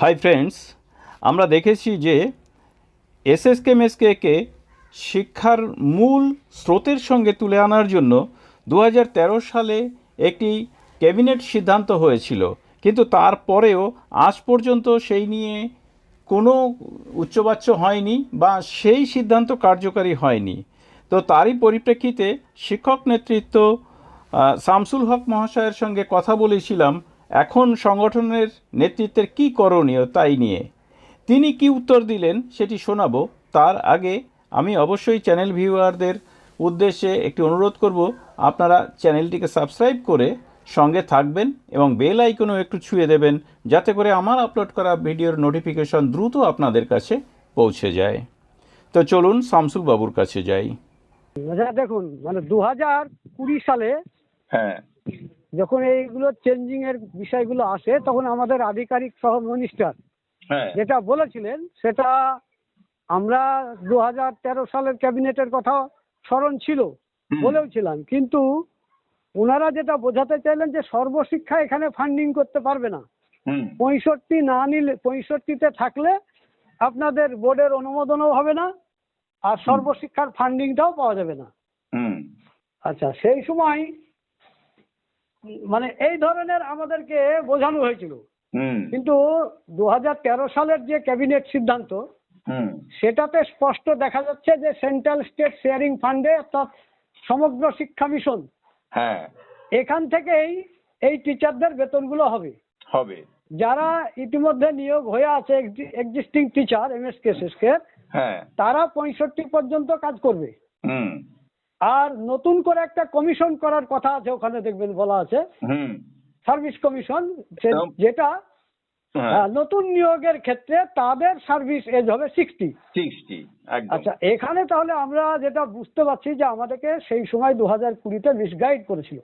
Hi friends আমরা দেখেছি যে এসএসকে মেসকে শিক্ষার মূল স্রোতের সঙ্গে তুলে আনার জন্য দু হাজার তেরো সালে একটি ক্যাবিনেট সিদ্ধান্ত হয়েছিল। কিন্তু তারপরেও আজ পর্যন্ত সেই নিয়ে কোনো উচ্চবাচ্য হয়নি বা সেই সিদ্ধান্ত কার্যকারী হয়নি। তো তারই পরিপ্রেক্ষিতে শিক্ষক নেতৃত্ব শামসুল হক মহাশয়ের সঙ্গে কথা বলেছিলাম এখন সংগঠনের নেতৃত্বের কি করণীয় তাই নিয়ে। তিনি কি উত্তর দিলেন সেটি শোনাব। তার আগে আমি অবশ্যই চ্যানেল ভিউয়ারদের উদ্দেশ্যে একটি অনুরোধ করব আপনারা চ্যানেলটিকে সাবস্ক্রাইব করে সঙ্গে থাকবেন এবং বেল আইকনও একটু ছুঁয়ে দেবেন যাতে করে আমার আপলোড করা ভিডিওর নোটিফিকেশন দ্রুত আপনাদের কাছে পৌঁছে যায়। তো চলুন শামসুল বাবুর কাছে যাই। আচ্ছা দেখুন মানে দু হাজার কুড়ি সালে হ্যাঁ। যখন এইগুলো চেঞ্জিং এর বিষয়গুলো আসে তখন আমাদের আধিকারিক সহ মিনিস্টার হ্যাঁ। যেটা বলেছিলেন সেটা আমরা দু হাজার তেরো সালের ক্যাবিনেটের কথা স্মরণ ছিল বলেও ছিলাম কিন্তু ওনারা যেটা বোঝাতে চাইলেন যে সর্বশিক্ষা এখানে ফান্ডিং করতে পারবে না। পঁয়ষট্টি না নিলে পঁয়ষট্টিতে থাকলে আপনাদের বোর্ডের অনুমোদনও হবে না আর সর্বশিক্ষার ফান্ডিংটাও পাওয়া যাবে না। হুম। আচ্ছা সেই সময় মানে এই ধরনের আমাদেরকে বোঝানো হয়েছিল। কিন্তু দুহাজার তেরো সালের যে ক্যাবিনেট সিদ্ধান্ত হুম। সেটাতে স্পষ্ট দেখা যাচ্ছে যে সেন্ট্রাল স্টেট শেয়ারিং ফান্ডে অর্থাৎ সমগ্র শিক্ষা মিশন হ্যাঁ। এখান থেকেই এই টিচারদের বেতনগুলো হবে। হবে। যারা ইতিমধ্যে নিয়োগ হয়ে আছে existing teacher M S K হ্যাঁ। তারা পঁয়ষট্টি পর্যন্ত কাজ করবে। হুম। আর নতুন করে একটা কমিশন করার কথা আছে ওখানে দেখবেন বলা আছে। হুম। সার্ভিস কমিশন যেটা হ্যাঁ। নতুন নিয়োগের ক্ষেত্রে তাদের সার্ভিস এজ হবে সিক্সটি। সিক্সটি আচ্ছা এখানে তাহলে আমরা যেটা বুঝতে পারছি যে আমাদেরকে সেই সময় দু হাজার কুড়িতে মিসগাইড করেছিল।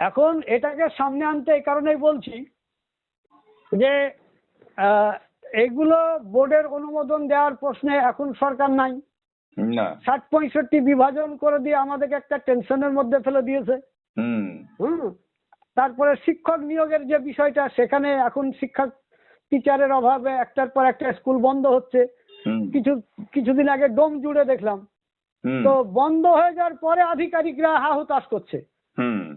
এখন এটাকে সামনে আনতে এই কারণেই বলছি যে এগুলো বোর্ডের অনুমোদন দেওয়ার প্রশ্নে এখন সরকার নাই। না। ষাট পঁয়ষট্টি বিভাজন করে দিয়ে আমাদেরকে একটা টেনশনের মধ্যে ফেলে দিয়েছে। হুম। তারপরে শিক্ষক নিয়োগের যে বিষয়টা সেখানে এখন শিক্ষক টিচারের অভাবে একটার পর একটা স্কুল বন্ধ হচ্ছে। কিছু কিছুদিন আগে ডোম জুড়ে দেখলাম। তো বন্ধ হয়ে যাওয়ার পরে আধিকারিকরা হা হুতাশ করছে। হুম।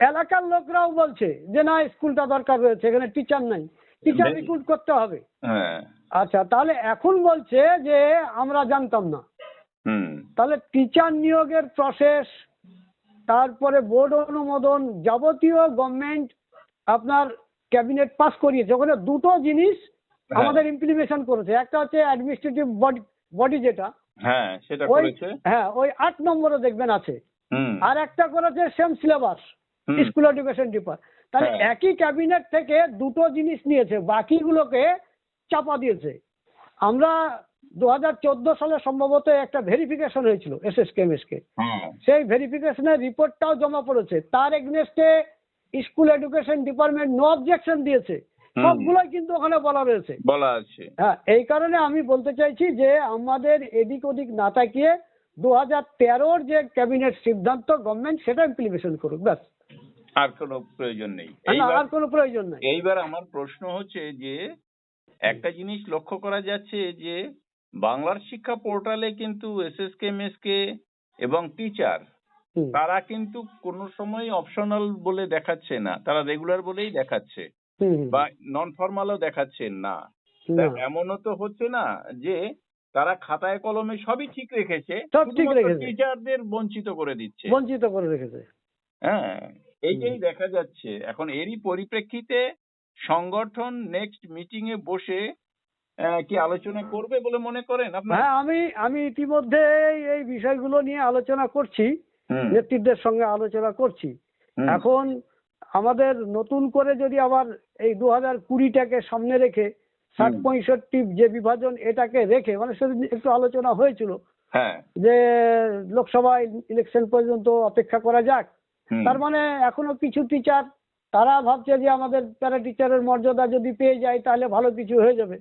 এলাকার লোকরাও বলছে যে না স্কুলটা দরকার রয়েছে এখানে টিচার নাই। টিচার রিক্রুট করতে হবে। হ্যাঁ। আচ্ছা তাহলে এখন বলছে যে আমরা জানতাম না। তাহলে টিচার নিয়োগের প্রসেস তারপরে বোর্ড অনুমোদন যাবতীয় গভর্নমেন্ট আপনার ক্যাবিনেট পাস করিয়েছে। ওখানে দুটো জিনিস হ্যাঁ। আমাদের ইমপ্লিমেশন করেছে। একটা হচ্ছে অ্যাডমিনিস্ট্রেটিভ বডি বডি যেটা হ্যাঁ সেটা ওই করেছে। হ্যাঁ ওই আট নম্বরে দেখবেন আছে। আর একটা করেছে same syllabus school education depart তাহলে হ্যাঁ। একই ক্যাবিনেট থেকে দুটো জিনিস নিয়েছে বাকিগুলোকে চাপা দিয়েছে। আমরা দু হাজার চোদ্দ সালে সম্ভবত একটা ভেরিফিকেশন হয়েছিল এস এস কে হ্যাঁ। সেই ভেরিফিকেশনের রিপোর্টটাও জমা পড়েছে। তার এগনেস্টে school education department no objection দিয়েছে। সবগুলোই কিন্তু ওখানে বলা রয়েছে। বলা আছে। হ্যাঁ এই কারণে আমি বলতে চাইছি যে আমাদের এদিক ওদিক না তাকিয়ে দু হাজার তেরোর যে ক্যাবিনেট সিদ্ধান্ত গভর্নমেন্ট সেটা ইমপ্লিমেশন করুক ব্যাস। আর কোনো প্রয়োজন নেই। আর কোনো প্রয়োজন নেই। এইবার আমার প্রশ্ন হচ্ছে যে একটা জিনিস লক্ষ্য করা যাচ্ছে যে বাংলার শিক্ষা পোর্টালে কিন্তু এসএসকে মেসকে এবং টিচার তারা কিন্তু কোনো সময় অপশনাল বলে দেখাচ্ছে না। তারা রেগুলার বলেই দেখাচ্ছে বা নন ফর্মালও দেখাচ্ছেন না। এমনও তো হচ্ছে না যে তারা খাতায় কলমে সবই ঠিক রেখেছে সব ঠিক রেখেছে। টিচারদের বঞ্চিত করে দিচ্ছে। বঞ্চিত করে রেখেছে। হ্যাঁ এইটাই দেখা যাচ্ছে। এখন এরই পরিপ্রেক্ষিতে সংগঠন নেক্সট মিটিং এ বসে কি আলোচনা করবে বলে মনে করেন হ্যাঁ আমি আমি ইতিমধ্যে এই বিষয়গুলো নিয়ে আলোচনা করছি নেতৃত্বের সঙ্গে আলোচনা করছি। এখন আমাদের নতুন করে যদি আবার এই দু হাজার কুড়িটাকে সামনে রেখে ষাট পঁয়ষট্টি যে বিভাজন এটাকে রেখে মানে সেদিন একটু আলোচনা হয়েছিল হ্যাঁ। যে লোকসভা ইলেকশন পর্যন্ত অপেক্ষা করা যাক। তার মানে এখনও কিছু টিচার তারা ভাবছে যে আমাদের প্যারা টিচারের মর্যাদা যদি পেয়ে যায় তাহলে ভালো কিছু হয়ে যাবে।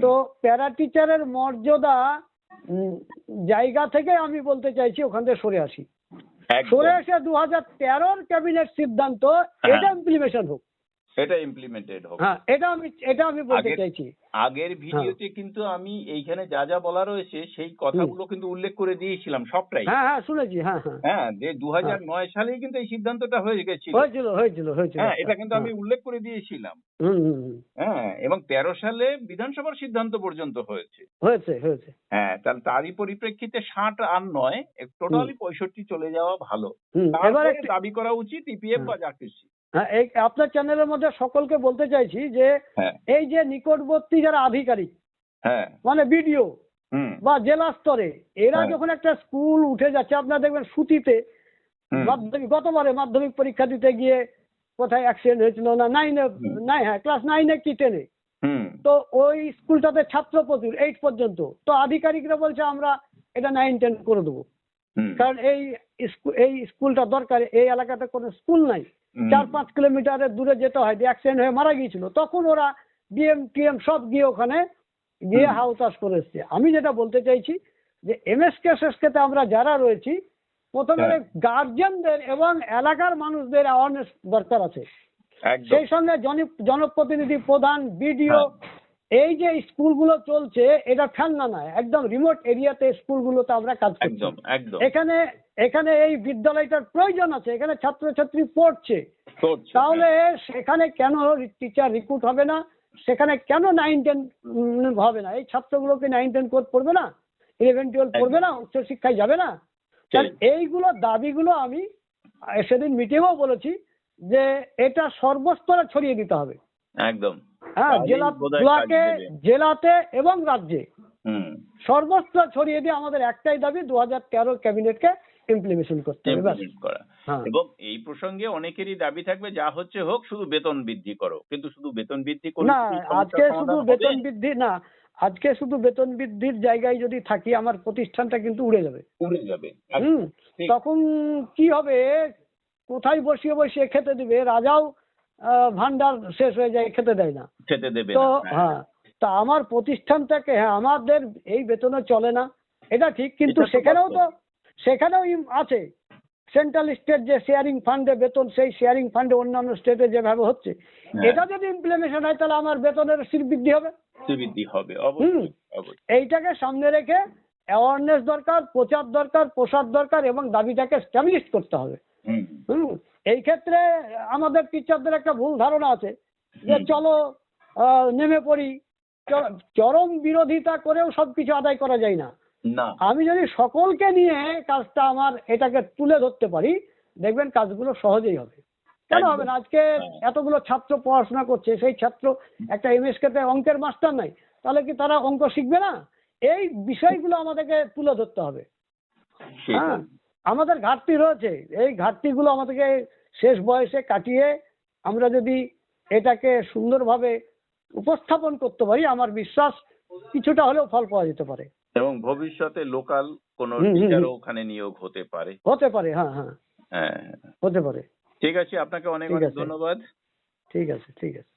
তো প্যারা টিচারের মর্যাদা জায়গা থেকে আমি বলতে চাইছি ওখান থেকে সরে আসি। সরে এসে দু হাজার তেরোর ক্যাবিনেট সিদ্ধান্ত হ্যাঁ। এটা ইমপ্লিমেশন হোক। এটা ইমপ্লিমেন্টেড হবে। হ্যাঁ এটা আমি এটা আমি বলতে চাইছি। আগের ভিডিওতে কিন্তু আমি এইখানে যা যা বলা রয়েছে সেই কথাগুলো কিন্তু উল্লেখ করে দিয়েছিলাম সবটাই। হ্যাঁ হ্যাঁ শুনেছি হ্যাঁ হ্যাঁ। হ্যাঁ যে দু নয় সালেই কিন্তু এই সিদ্ধান্তটা হয়ে গেছিল। হয়েছিল হয়েছিল হয়েছিল। হ্যাঁ এটা কিন্তু আমি উল্লেখ করে দিয়েছিলাম। হ্যাঁ এবং তেরো সালে বিধানসভার সিদ্ধান্ত পর্যন্ত হয়েছে। হয়েছে হয়েছে। হ্যাঁ তাহলে তারই পরিপ্রেক্ষিতে ষাট আর নয় টোটালি পঁয়ষট্টি চলে যাওয়া ভালো। তারপরে দাবি করা উচিত ইপিএফ হ্যাঁ। বা যা কিছু হ্যাঁ এই আপনার চ্যানেলের মধ্যে সকলকে বলতে চাইছি যে হ্যাঁ। এই যে নিকটবর্তী যারা আধিকারিক হ্যাঁ। মানে বিডিও বা জেলা স্তরে এরা হ্যাঁ। যখন একটা স্কুল উঠে যাচ্ছে আপনারা দেখবেন সুতিতে মাধ্যমিক গতবারে মাধ্যমিক পরীক্ষা দিতে গিয়ে কোথায় অ্যাক্সিডেন্ট হয়েছিল না নাইনে নাই হ্যাঁ ক্লাস নাইনে কি টেনে তো ওই স্কুলটাতে ছাত্র প্রচুর এইট পর্যন্ত। তো আধিকারিকরা বলছে আমরা এটা নাইন টেন করে দেবো। কারণ এই এই স্কুলটা দরকার এই এলাকাতে কোনো স্কুল নাই। চার পাঁচ কিলোমিটারের দূরে যেতে হয় দিয়ে অ্যাক্সিডেন্ট হয়ে মারা গিয়েছিল। তখন ওরা ডিএম টিএম সব গিয়ে ওখানে গিয়ে হাউতাস করে এসছে। আমি যেটা বলতে চাইছি যে এম এস এমএসকে শেষকেতে আমরা যারা রয়েছি প্রথমে গার্জেনদের গার্জিয়ানদের এবং এলাকার মানুষদের অ্যাওয়ারনেস দরকার আছে। সেই সঙ্গে জন- জনপ্রতিনিধি প্রধান বিডিও হ্যাঁ। এই যে স্কুলগুলো চলছে এটা ফেলনা নয় একদম রিমোট এরিয়াতে স্কুলগুলোতে আমরা কাজ করছি। একদম একদম। এখানে এখানে এই বিদ্যালয়টার প্রয়োজন আছে এখানে ছাত্রছাত্রী পড়ছে। তাহলে সেখানে কেন টিচার রিক্রুট হবে না? সেখানে কেন নাইন টেন হবে না? এই ছাত্রগুলোকে নাইন টেন কোর্স পড়বে না? ইলেভেন টুয়েলভ পড়বে না? উচ্চশিক্ষায় যাবে না? তাহলে এইগুলো দাবিগুলো আমি সেদিন মিটিংও বলেছি যে এটা সর্বস্তরে ছড়িয়ে দিতে হবে। হ্যাঁ, একদম। হ্যাঁ জেলা ব্লকে জেলাতে এবং রাজ্যে। সর্বত্র ছড়িয়ে দিয়ে আমাদের একটাই দাবি দু হাজার তেরো ক্যাবিনেটকে ইমপ্লিমেশন করতে হবে করা। হ্যাঁ। এবং এই প্রসঙ্গে অনেকেরই দাবি থাকবে যা হচ্ছে হোক শুধু বেতন বৃদ্ধি করো। কিন্তু শুধু বেতন বৃদ্ধি করলে না আজকে শুধু বেতন বৃদ্ধি না আজকে শুধু বেতন বৃদ্ধির জায়গায় যদি থাকি আমার প্রতিষ্ঠানটা কিন্তু উড়ে যাবে। উড়ে যাবে। হুম তখন কি হবে? কোথায় বসিয়ে বসিয়ে খেতে দিবে? রাজাও ভান্ডার শেষ হয়ে যায় খেতে দেয় না। খেতে দেবে তো হ্যাঁ। তা আমার প্রতিষ্ঠানটাকে হ্যাঁ আমাদের এই বেতনে চলে না। এটা ঠিক কিন্তু সেখানেও তো সেখানেও আছে। সেন্ট্রাল স্টেট যে শেয়ারিং ফান্ডে বেতন সেই শেয়ারিং ফান্ডে অন্যান্য স্টেটে যেভাবে হচ্ছে হ্যাঁ। এটা যদি ইমপ্লিমেশন হয় তাহলে আমার বেতনের সিট বৃদ্ধি হবে। বৃদ্ধি হবে এইটাকে সামনে রেখে অ্যাওয়ারনেস দরকার প্রচার দরকার প্রসার দরকার এবং দাবিটাকে স্ট্যাবলিশ করতে হবে। হুম। এই ক্ষেত্রে আমাদের টিচারদের একটা ভুল ধারণা আছে যে চলো নেমে পড়ি। চরম বিরোধিতা করেও সবকিছু আদায় করা যায় না। না। আমি যদি সকলকে নিয়ে কাজটা আমার এটাকে তুলে ধরতে পারি দেখবেন কাজগুলো সহজেই হবে। কেন হবে না? আজকে। এতগুলো ছাত্র পড়াশোনা করছে সেই ছাত্র একটা এমএসকে তে অঙ্কের মাস্টার নাই তাহলে কি তারা অঙ্ক শিখবে না? এই বিষয়গুলো আমাদেরকে তুলে ধরতে হবে। হ্যাঁ আমাদের ঘাটতি রয়েছে। এই ঘাটতিগুলো আমাদেরকে শেষ বয়সে কাটিয়ে আমরা যদি এটাকে সুন্দরভাবে উপস্থাপন করতে পারি আমার বিশ্বাস কিছুটা হলেও ফল পাওয়া যেতে পারে। এবং ভবিষ্যতে লোকাল কোন টিচারও ওখানে নিয়োগ হতে পারে। হতে পারে হ্যাঁ হ্যাঁ। হ্যাঁ হতে পারে। ঠিক আছে আপনাকে অনেক অনেক ধন্যবাদ। ঠিক আছে ঠিক আছে।